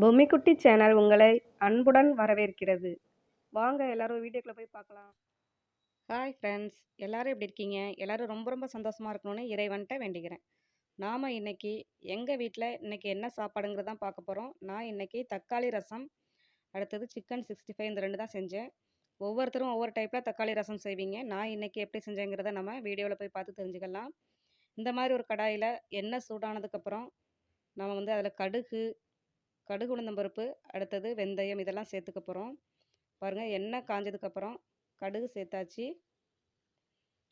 பொம்மிக்குட்டி channel உங்களை அன்புடன் வரவேற்கிறது. வாங்க எல்லாரும் வீடியோக்குள்ளே போய் பார்க்கலாம். ஹாய் ஃப்ரெண்ட்ஸ் எல்லோரும் எப்படி இருக்கீங்க? எல்லோரும் ரொம்ப ரொம்ப சந்தோஷமாக இருக்கணும்னு இறைவன்ட்ட வேண்டிக்கிறேன். நாம் இன்னைக்கு எங்கள் வீட்டில் இன்றைக்கி என்ன சாப்பாடுங்கிறது தான் பார்க்க போகிறோம் நான் இன்னைக்கு தக்காளி ரசம் அடுத்தது சிக்கன் சிக்ஸ்டி ஃபைவ் இந்த ரெண்டு தான் செஞ்சேன். ஒவ்வொருத்தரும் ஒவ்வொரு டைப்பில் தக்காளி ரசம் செய்வீங்க. நான் இன்றைக்கி எப்படி செஞ்சேங்கிறத நம்ம வீடியோவில் போய் பார்த்து தெரிஞ்சுக்கலாம். இந்த மாதிரி ஒரு கடாயில் எண்ணெய் சூடானதுக்கப்புறம் நம்ம வந்து அதில் கடுகு கடுகு உளுந்தம் பருப்பு அடுத்தது வெந்தயம் இதெல்லாம் சேர்த்துக்க போகிறோம் பாருங்கள் எண்ணெய் காஞ்சதுக்கப்புறம் கடுகு சேர்த்தாச்சு.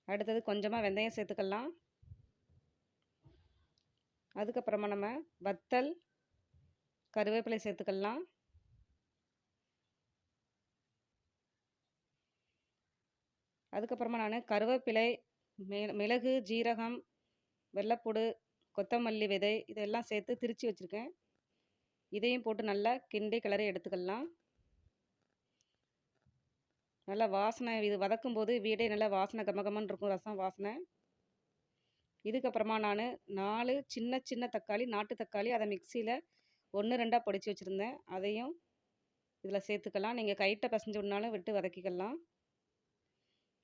அடுத்தது கொஞ்சமாக வெந்தயம் சேர்த்துக்கலாம். அதுக்கப்புறமா நம்ம வத்தல் கருவேப்பிலை சேர்த்துக்கலாம். அதுக்கப்புறமா நான் கருவேப்பிலை மி மிளகு ஜீரகம் வெள்ளைப்பூடு கொத்தமல்லி விதை இதெல்லாம் சேர்த்து திரித்து வச்சுருக்கேன். இதையும் போட்டு நல்லா கிண்டி கிளறி எடுத்துக்கலாம். நல்லா வாசனை இது வதக்கும் போது வீடே நல்லா வாசனை கமகமன்னு இருக்கும் ரசம் வாசனை. இதுக்கப்புறமா நான் நாலு சின்ன சின்ன தக்காளி நாட்டு தக்காளி அதை மிக்சியில் ஒன்று ரெண்டாக பொடிச்சு வச்சுருந்தேன். அதையும் இதில் சேர்த்துக்கலாம். நீங்கள் கைட்டை பசஞ்சு விடனாலும் விட்டு வதக்கிக்கலாம்.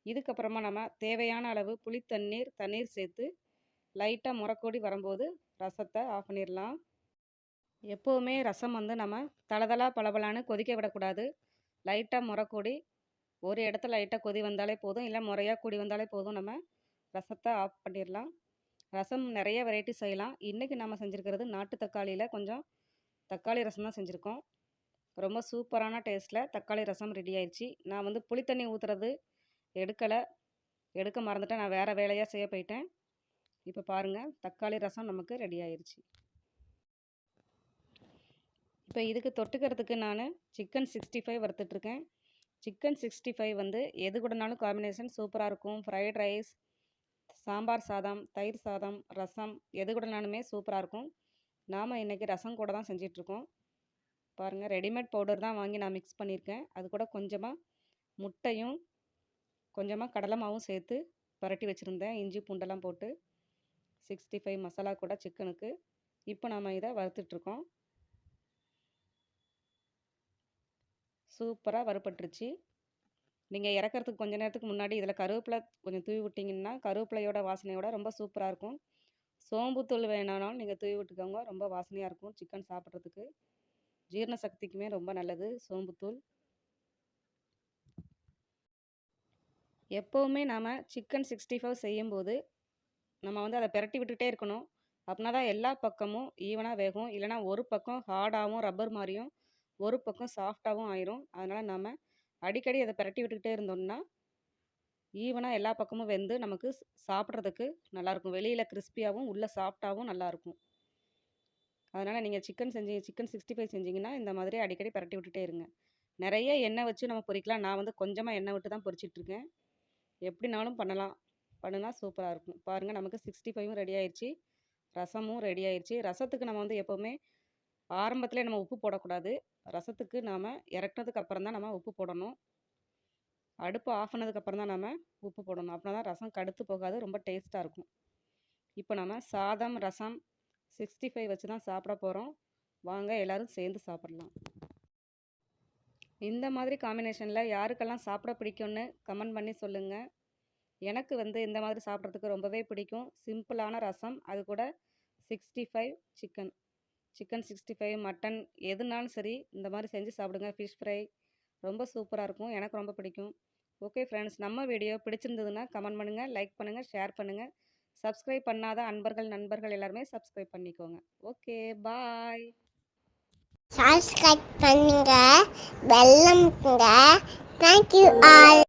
இதுக்கப்புறமா நம்ம தேவையான அளவு புளி தண்ணீர் தண்ணீர் சேர்த்து லைட்டாக முறக்கோடி வரும்போது ரசத்தை ஆஃப் பண்ணிடலாம். எப்போவுமே ரசம் வந்து நம்ம தளதளா பளபளான்னு கொதிக்க விடக்கூடாது. லைட்டாக முறக்கூடி ஒரு இடத்துல லைட்டாக கொதி வந்தாலே போதும். இல்லை முறையாக கூடி வந்தாலே போதும். நம்ம ரசத்தை ஆஃப் பண்ணிடலாம். ரசம் நிறைய வெரைட்டி செய்யலாம். இன்றைக்கி நம்ம செஞ்சுருக்கிறது நாட்டு தக்காளியில் கொஞ்சம் தக்காளி ரசம் தான் செஞ்சுருக்கோம். ரொம்ப சூப்பரான டேஸ்ட்டில் தக்காளி ரசம் ரெடி ஆயிடுச்சு நான் வந்து புளி தண்ணி ஊற்றுறது எடுக்கலை. எடுக்க மறந்துட்டேன். நான் வேறு வேலையாக செய்ய போயிட்டேன். இப்போ பாருங்கள் தக்காளி ரசம் நமக்கு ரெடி ஆயிடுச்சு இப்போ இதுக்கு தொட்டுக்கிறதுக்கு நான் சிக்கன் சிக்ஸ்டி ஃபைவ் வறுத்துட்ருக்கேன். சிக்கன் சிக்ஸ்டி ஃபைவ் வந்து எது கூடனாலும் காம்பினேஷன் சூப்பராக இருக்கும். ஃப்ரைட் ரைஸ் சாம்பார் சாதம் தயிர் சாதம் ரசம் எது கூடனாலுமே சூப்பராக இருக்கும். நாம் இன்றைக்கி ரசம் கூட தான் செஞ்சிட்ருக்கோம். பாருங்கள் ரெடிமேட் பவுடர் தான் வாங்கி நான் மிக்ஸ் பண்ணியிருக்கேன். அது கூட கொஞ்சமாக முட்டையும் கொஞ்சமாக கடலை மாவும் சேர்த்து பரட்டி வச்சுருந்தேன். இஞ்சி பூண்டெல்லாம் போட்டு சிக்ஸ்டி ஃபைவ் மசாலா கூட சிக்கனுக்கு இப்போ நாம் இதை வறுத்துட்ருக்கோம். சூப்பராக வறுபட்டுருச்சு. நீங்கள் இறக்கறதுக்கு கொஞ்ச நேரத்துக்கு முன்னாடி இதில் கருவேப்பிலை கொஞ்சம் தூவி விட்டிங்கன்னா கருவேப்பிலையோட வாசனையோட ரொம்ப சூப்பராக இருக்கும். சோம்புத்தூள் வேணாலும் நீங்கள் தூவி விட்டுக்கோங்க ரொம்ப வாசனையாக இருக்கும் சிக்கன் சாப்பிட்றதுக்கு. ஜீரண சக்திக்குமே ரொம்ப நல்லது சோம்புத்தூள் எப்போவுமே நாம் சிக்கன் சிக்ஸ்டி ஃபைவ் செய்யும்போது நம்ம வந்து அதை பிரட்டி விட்டுக்கிட்டே இருக்கணும். அப்படின்னா தான் எல்லா பக்கமும் ஈவனாக வேகும். இல்லைனா ஒரு பக்கம் ஹார்டாகவும் ரப்பர் மாதிரியும் ஒரு பக்கம் சாஃப்டாகவும் ஆயிரும். அதனால் நம்ம அடிக்கடி அதை பிரட்டி விட்டுக்கிட்டே இருந்தோம்னா ஈவனாக எல்லா பக்கமும் வெந்து நமக்கு சாப்பிட்றதுக்கு நல்லாயிருக்கும் வெளியில் கிறிஸ்பியாகவும் உள்ளே சாஃப்டாகவும் நல்லாயிருக்கும் அதனால் நீங்கள் சிக்கன் செஞ்சு சிக்கன் சிக்ஸ்டி ஃபைவ் செஞ்சிங்கன்னா இந்த மாதிரி அடிக்கடி பிரட்டி விட்டுட்டே இருங்க. நிறைய எண்ணெய் வச்சு நம்ம பொரிக்கலாம் நான் வந்து கொஞ்சமாக எண்ணெய் விட்டு தான் பொரிச்சிட்ருக்கேன் எப்படினாலும் பண்ணலாம். பண்ணினா சூப்பராக இருக்கும் பாருங்கள் நமக்கு சிக்ஸ்டி ஃபைவும் ரெடி ஆயிடுச்சு ரசமும் ரெடி ஆயிடுச்சு ரசத்துக்கு நம்ம வந்து எப்போவுமே ஆரம்பத்தில் நம்ம உப்பு போடக்கூடாது. ரசத்துக்கு நாம் இறக்குனதுக்கு அப்புறம் தான் நம்ம உப்பு போடணும். அடுப்பு ஆஃப் பண்ணதுக்கப்புறம் தான் நம்ம உப்பு போடணும். அப்படின்னா தான் ரசம் கடுத்து போகாது ரொம்ப டேஸ்ட்டாக இருக்கும். இப்போ நம்ம சாதம் ரசம் சிக்ஸ்டி ஃபைவ் வச்சு தான் சாப்பிட போகிறோம் வாங்க எல்லோரும் சேர்ந்து சாப்பிட்லாம். இந்த மாதிரி காம்பினேஷனில் யாருக்கெல்லாம் சாப்பிட பிடிக்கும்னு கமெண்ட் பண்ணி சொல்லுங்கள் எனக்கு வந்து இந்த மாதிரி சாப்பிட்றதுக்கு ரொம்பவே பிடிக்கும். சிம்பிளான ரசம் அது கூட sixty five chicken chicken sixty five mutton எதுனாலும் சரி இந்த மாதிரி செஞ்சு சாப்பிடுங்க. ஃபிஷ் ஃப்ரை ரொம்ப சூப்பராக இருக்கும். எனக்கு ரொம்ப பிடிக்கும். ஓகே ஃப்ரெண்ட்ஸ் நம்ம வீடியோ பிடிச்சிருந்ததுன்னா கமெண்ட் பண்ணுங்கள் லைக் பண்ணுங்கள் ஷேர் பண்ணுங்கள் சப்ஸ்கிரைப் பண்ணாத அன்பர்கள் நண்பர்கள் எல்லாருமே சப்ஸ்கிரைப் பண்ணிக்கோங்க. Okay bye. சப்ஸ்கிரைப் பண்ணுங்க வெல்லம் தேங்க்யூ ஆல்